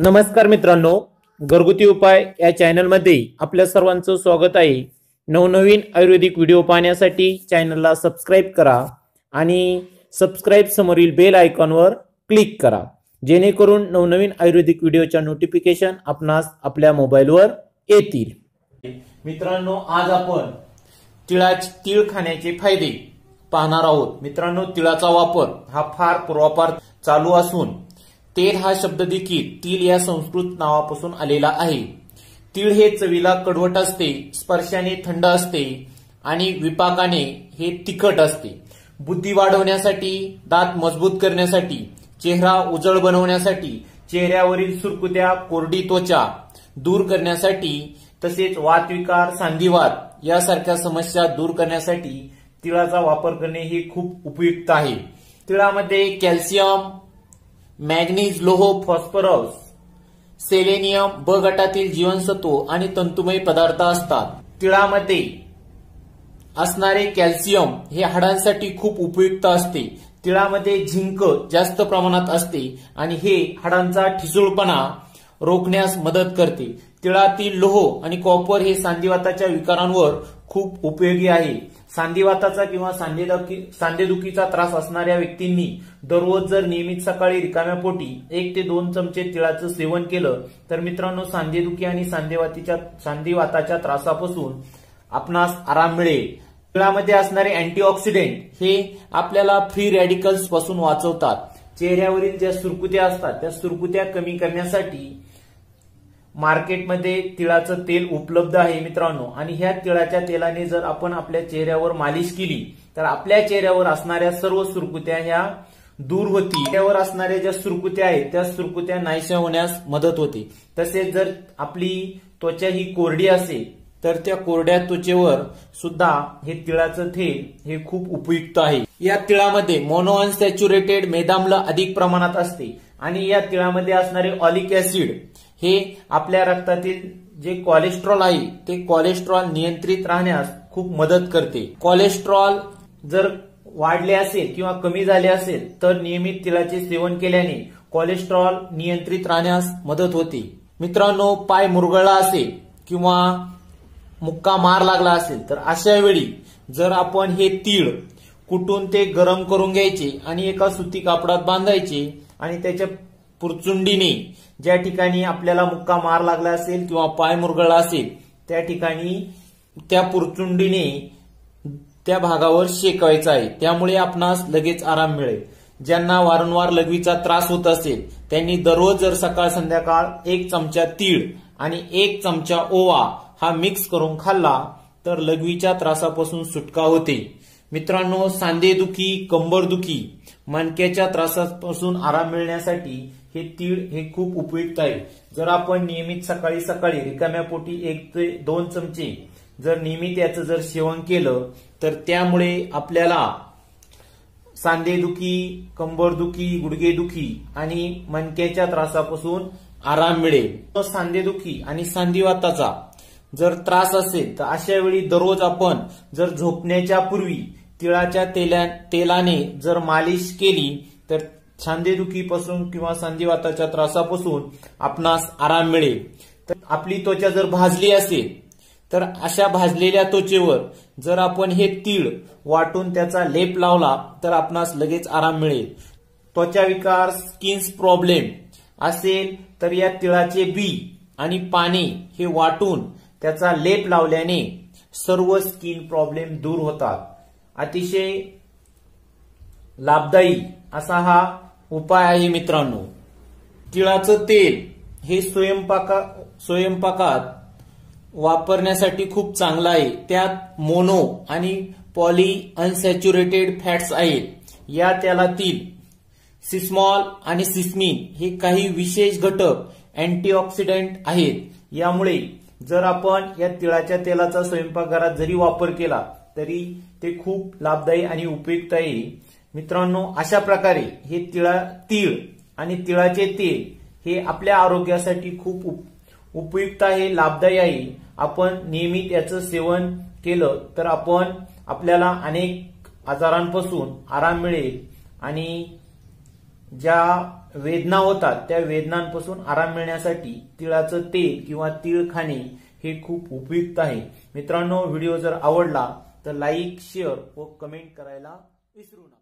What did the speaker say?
नमस्कार मित्रांनो घरगुती उपाय या चॅनलमध्ये आपल्या सर्वांचं स्वागत आहे. नवनवीन आयुर्वेदिक व्हिडिओ पाहण्यासाठी चॅनलला सबस्क्राईब करा आणि सबस्क्राईब समोरील बेल आयकॉनवर क्लिक करा. जेणेकरून नवनवीन आयुर्वेदिक व्हिडिओच्या नोटिफिकेशन आपणास आपल्या मोबाईलवर येतील. मित्रांनो आज आपण तिळाचे तीळ खाण्याचे फायदे पाहणार आहोत. मित्रांनो तिळाचा वापर हा फार पूर्वापार चालू असून तेल हा शब्द देखील तिल या संस्कृत नावापासून आलेला आहे. तीळ हे चवीला कडवट असते स्पर्शाने थंड असते आणि विपाकाने हे तिखट असते. बुद्धी वाढवण्यासाठी दात मजबूत करण्यासाठी चेहरा उजळ बनवण्यासाठी चेहऱ्यावरील सुरकुत्या कोरडी त्वचा दूर करण्यासाठी तसेच वातविकार सांधिवात यासारख्या समस्या दूर करण्यासाठी तिळाचा वापर करणे हे खूप उपयुक्त आहे. तिळामध्ये कॅल्शियम मॅग्नीज लोह फॉस्फरस सेलेनियम ब गटातील जीवनसत्व आणि तंतुमय पदार्थ असतात. तिळामध्ये असणारे कॅल्शियम हे हाडांसाठी खूप उपयुक्त असते. तिळामध्ये झिंक जास्त प्रमाणात असते आणि हे हाडांचा ठिसूळपणा रोखण्यास मदत करते. तिळातील लोह आणि कॉपर हे सांधिवाताच्या विकारांवर खूप उपयोगी आहे. सांधिवाताचा किंवा सांधेदुखी सांधेदुखीचा त्रास असणाऱ्या व्यक्तींनी दररोज जर नियमित सकाळी रिकाम्या पोटी एक ते दोन चमचे तिळाचं सेवन केलं तर मित्रांनो सांधेदुखी आणि सांधेवातीच्या सांधिवाताच्या त्रासापासून आपणास आराम मिळेल. तिळामध्ये असणारे अँटीऑक्सिडेंट हे आपल्याला फ्री रॅडिकल्सपासून वाचवतात. चेहऱ्यावरील ज्या सुरकुत्या असतात त्या सुरकुत्या कमी करण्यासाठी मार्केटमध्ये तिळाचं तेल उपलब्ध आहे मित्रांनो. आणि ह्या तिळाच्या तेलाने जर आपण आपल्या चेहऱ्यावर मालिश केली तर आपल्या चेहऱ्यावर असणाऱ्या सर्व सुरकुत्या ह्या दूर होती. त्यावर असणाऱ्या ज्या सुरकुत्या आहेत त्या सुरकुत्या नाहीशा होण्यास मदत होते. तसेच जर आपली त्वचा ही कोरडी असेल तर त्या कोरड्या त्वचेवर सुद्धा हे तिळाचं तेल हे खूप उपयुक्त आहे. या तिळामध्ये मोनोअनसॅच्युरेटेड मेदाम्ल अधिक प्रमाणात असते. आणि या तिळामध्ये असणारे ऑलिक ऍसिड हे आपल्या रक्तातील जे कोलेस्ट्रॉल आहे ते कोलेस्ट्रॉल नियंत्रित राहण्यास खूप मदत करते. कोलेस्ट्रॉल जर वाढले असेल किंवा कमी झाले असेल तर नियमित तिळाचे सेवन केल्याने कोलेस्ट्रॉल नियंत्रित राहण्यास मदत होते. मित्रांनो पाय मुरगळला असेल किंवा मुक्का मार लागला असेल तर अशा वेळी जर आपण हे तीळ कुटून ते गरम करून घ्यायचे आणि एका सुती कापडात बांधायचे आणि त्याच्या पुरचुंडीने ज्या ठिकाणी आपल्याला मुक्का मार लागला असेल किंवा पाय मुरगळला असेल त्या ठिकाणी त्या पुरचुंडीने त्या भागावर शेकवायचं आहे. त्यामुळे आपणास लगेच आराम मिळेल. ज्यांना वारंवार लघवीचा त्रास होत असेल त्यांनी दररोज जर सकाळ संध्याकाळ एक चमचा तीळ आणि एक चमचा ओवा हा मिक्स करून खाल्ला तर लघवीच्या त्रासापासून सुटका होते. मित्रांनो सांधेदुखी कंबरदुखी मणक्याच्या त्रासापासून आराम मिळण्यासाठी हे तीळ हे खूप उपयुक्त आहे. जर आपण नियमित सकाळी सकाळी रिकाम्या पोटी एक ते दोन चमचे जर नियमित याचं जर सेवन केलं तर त्यामुळे आपल्याला सांधेदुखी कंबरदुखी गुडघेदुखी आणि मणक्याच्या त्रासापासून आराम मिळेल. सांधेदुखी आणि सांधिवाताचा जर त्रास असेल तर अशा वेळी दररोज आपण जर झोपण्याच्या पूर्वी तिळाच्या तेला तेलाने जर मालिश केली तर सांधेदुखीपासून किंवा सांधिवाताच्या त्रासापासून आपणास आराम मिळेल. तर आपली त्वचा जर भाजली असेल तर अशा भाजलेल्या त्वचेवर जर आपण हे तीळ वाटून त्याचा लेप लावला तर आपणास लगेच आराम मिळेल. त्वचा विकार स्किन्स प्रॉब्लेम असेल तर या तिळाचे बी आणि पाणी हे वाटून त्याचा लेप लावल्याने सर्व स्किन प्रॉब्लेम दूर होतात. अतिशय लाभदायी असा हा उपाय आहे मित्रांनो. तिळाचं तेल हे स्वयंपाका स्वयंपाकात वापरण्यासाठी खूप चांगलं आहे. त्यात मोनो आणि पॉली अनसॅच्युरेटेड फॅट्स आहेत. या तेलातील सिस्मॉल आणि सिस्मिन हे काही विशेष घटक अँटीऑक्सिडंट आहेत. यामुळे जर आपण या तिळाच्या तेलाचा स्वयंपाकघरात जरी वापर केला तरी ते खूप लाभदायी आणि उपयुक्त आहे. मित्रांनो अशा प्रकारे हे तिळा तीळ आणि तिळाचे तेल हे आपल्या आरोग्यासाठी खूप उपयुक्त आहे लाभदायी आहे. आपण नियमित याचं सेवन केलं तर आपण आपल्याला अनेक आजारांपासून आराम मिळेल आणि ज्या वेदना होतात त्या वेदनांपासून आराम मिळण्यासाठी तिळाचं तेल किंवा तीळ खाणे हे खूप उपयुक्त आहे. मित्रांनो व्हिडिओ जर आवडला तर लाईक शेअर व कमेंट करायला विसरू नका.